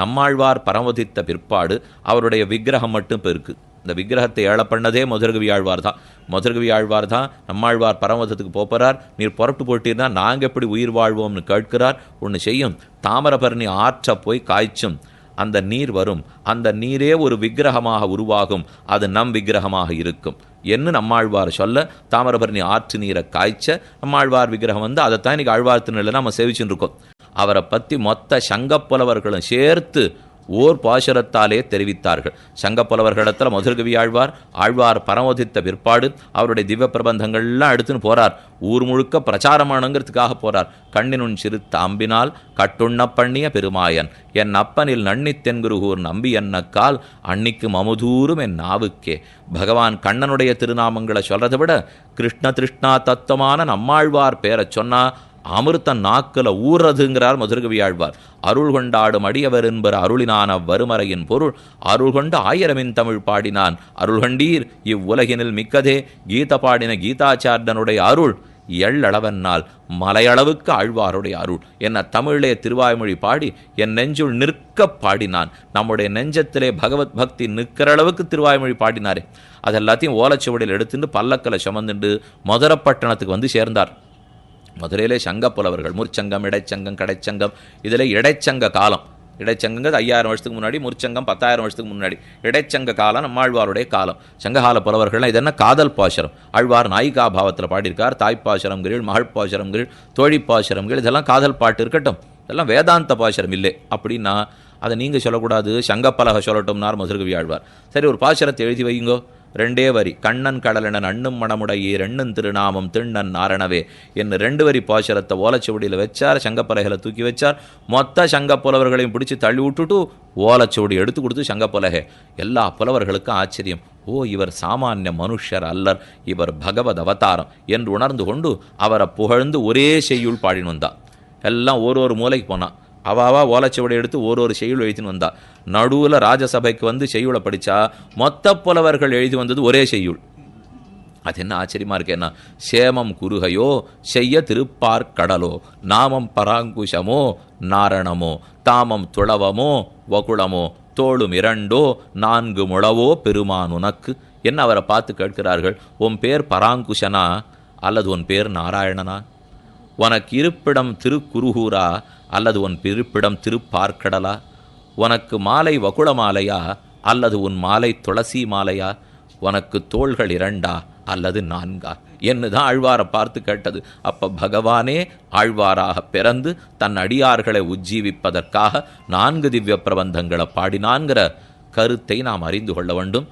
நம்மாழ்வார் பரமதித்த பிற்பாடு அவருடைய விக்கிரகம் மட்டும் இப்போ இருக்குது இந்த விக்கிரகத்தை ஏழ பண்ணதே முதற்கவி ஆழ்வார் தான். முதற்கவி ஆழ்வார் தான் நம்மாழ்வார் பரமதத்துக்கு போகிறார் நீர் புறப்பட்டு போட்டீர்னா நாங்கள் எப்படி உயிர் வாழ்வோம்னு கேட்கிறார். ஒன்று செய்யும். தாமரபரணி ஆற்ற போய் காய்ச்சும். அந்த நீர் வரும். அந்த நீரே ஒரு விக்கிரகமாக உருவாகும். அது நம் விக்கிரகமாக இருக்கும். என்ன நம்மாழ்வார் சொல்ல தாமரபரணி ஆற்று நீரை காய்ச்ச நம்மாழ்வார் விக்கிரகம் வந்து அதைத்தான் இன்னைக்கு ஆழ்வார் திருநிலை நம்ம சேவிச்சுட்டு இருக்கோம். அவரை பற்றி மொத்த சங்கப்புலவர்களும் சேர்த்து ஓர் பாசுரத்தாலே தெரிவித்தார்கள். சங்கப்புலவர்களிடத்தில் மதுர்கவி ஆழ்வார் ஆழ்வார் பரமோதித்த பிற்பாடு அவருடைய திவ்ய பிரபந்தங்கள்லாம் எடுத்துன்னு போகிறார் ஊர் முழுக்க பிரச்சாரமானுங்கிறதுக்காக போகிறார் கண்ணினுன் சிறு தாம்பினால் கட்டுண்ண பண்ணிய பெருமாயன். என் அப்பனில் நன்னித் தென்குருகூர் நம்பி என்னக்கால் அன்னிக்கு மமுதூரும் என் நாவுக்கே. பகவான் கண்ணனுடைய திருநாமங்களை சொல்கிறத விட கிருஷ்ண திருஷ்ணா தத்துவமான நம்மாழ்வார் பேரை சொன்னா அமிர்த நாக்கில் ஊறதுங்கிறார் மதுரகவி ஆழ்வார். அருள் கொண்டாடும் அடியவர் என்பர் அருளினான அவ்வருமறையின் பொருள். அருள் கொண்டு ஆயிரமின் தமிழ் பாடினான். அருள் கண்டீர் இவ்வுலகினில் மிக்கதே. கீத பாடின கீதாச்சார்டனுடைய அருள் எள்ளளவன்னால் மலையளவுக்கு ஆழ்வாருடைய அருள். என்ன தமிழே திருவாய்மொழி பாடி என் நெஞ்சுள் நிற்க பாடினான். நம்முடைய நெஞ்சத்திலே பகவத் பக்தி நிற்கிற அளவுக்கு திருவாய்மொழி பாடினாரே. அதெல்லாத்தையும் ஓலச்சுவடியில் எடுத்துட்டு பல்லக்கலை சுமந்துண்டு மதுரப்பட்டணத்துக்கு வந்து சேர்ந்தார். மதுரையிலே சங்கப்புலவர்கள் முற்சங்கம் இடைச்சங்கம் கடைச்சங்கம் இதில் இடைச்சங்க காலம். இடைச்சங்கங்கிறது ஐயாயிரம் வருஷத்துக்கு முன்னாடி முற்சங்கம் பத்தாயிரம் வருஷத்துக்கு முன்னாடி. இடைச்சங்க காலம் நம்மாழ்வாருடைய காலம். சங்ககால புலவர்கள்லாம் இது என்ன காதல் பாசுரம். ஆழ்வார் நாயிகா பாவத்தில் பாடியிருக்கார். தாய்ப்பாசுரம்கிறீள் மகள் பாசுரம்கிறீள் தோழிப்பாசுரம்கள் இதெல்லாம் காதல் பாட்டு இருக்கட்டும். இதெல்லாம் வேதாந்த பாசுரம் இல்லை அப்படின்னா அதை நீங்கள் சொல்லக்கூடாது. சங்கப்பலக சொல்லட்டும்னார் மதுரகவி ஆழ்வார். சரி ஒரு பாசுரத்தை எழுதி வைங்கோ ரெண்டே வரி கண்ணன் கடலனன் அண்ணும் மணமுடையே ரெண்ணன் திருநாமம் திண்ணன் நாரணவே என்று ரெண்டு வரி பாசுரத்தை ஓலச்சுவடியில் வச்சார் சங்கப்பலகையில் தூக்கி வச்சார். மொத்த சங்கப்புலவர்களையும் பிடிச்சி தள்ளி விட்டுட்டு ஓலச்சுவடி எடுத்து கொடுத்து சங்கப்பலகை. எல்லா புலவர்களுக்கும் ஆச்சரியம். ஓ இவர் சாமானிய மனுஷர் அல்லர் இவர் பகவத் அவதாரம் என்று உணர்ந்து கொண்டு அவரை புகழ்ந்து ஒரே செய்யுள் பாடினு வந்தா எல்லாம் ஒரு ஒரு மூலைக்கு போனான். அவாவா ஓலைச்சுவடை எடுத்து ஒரு ஒரு செய்யுள் எழுதின்னு வந்தா. நடுவில் ராஜசபைக்கு வந்து செய்யுளை படித்தா மொத்த புலவர்கள் எழுதி வந்தது ஒரே செய்யுள். அது என்ன ஆச்சரியமா இருக்கு என்ன? சேமம் குருகையோ செய்ய திருப்பார் கடலோ நாமம் பராங்குஷமோ நாரணமோ தாமம் துளவமோ வகுளமோ தோளும் இரண்டோ நான்கு முழவோ பெருமான் உனக்கு. என்ன அவரை பார்த்து கேட்கிறார்கள்? உன் பேர் பராங்குஷனா அல்லது உன் பேர் நாராயணனா? உனக்கு இருப்பிடம் திருக்குருகூரா அல்லது உன் இருப்பிடம் திருப்பார்க்கடலா? உனக்கு மாலை வகுள மாலையா அல்லது உன் மாலை துளசி மாலையா? உனக்கு தோள்கள் இரண்டா அல்லது நான்கா? என்னதான் ஆழ்வாரை பார்த்து கேட்டது. அப்ப பகவானே ஆழ்வாராக பிறந்து தன் அடியார்களை உஜ்ஜீவிப்பதற்காக நான்கு திவ்ய பிரபந்தங்களை பாடினான்கிற கருத்தை நாம் அறிந்து கொள்ள வேண்டும்.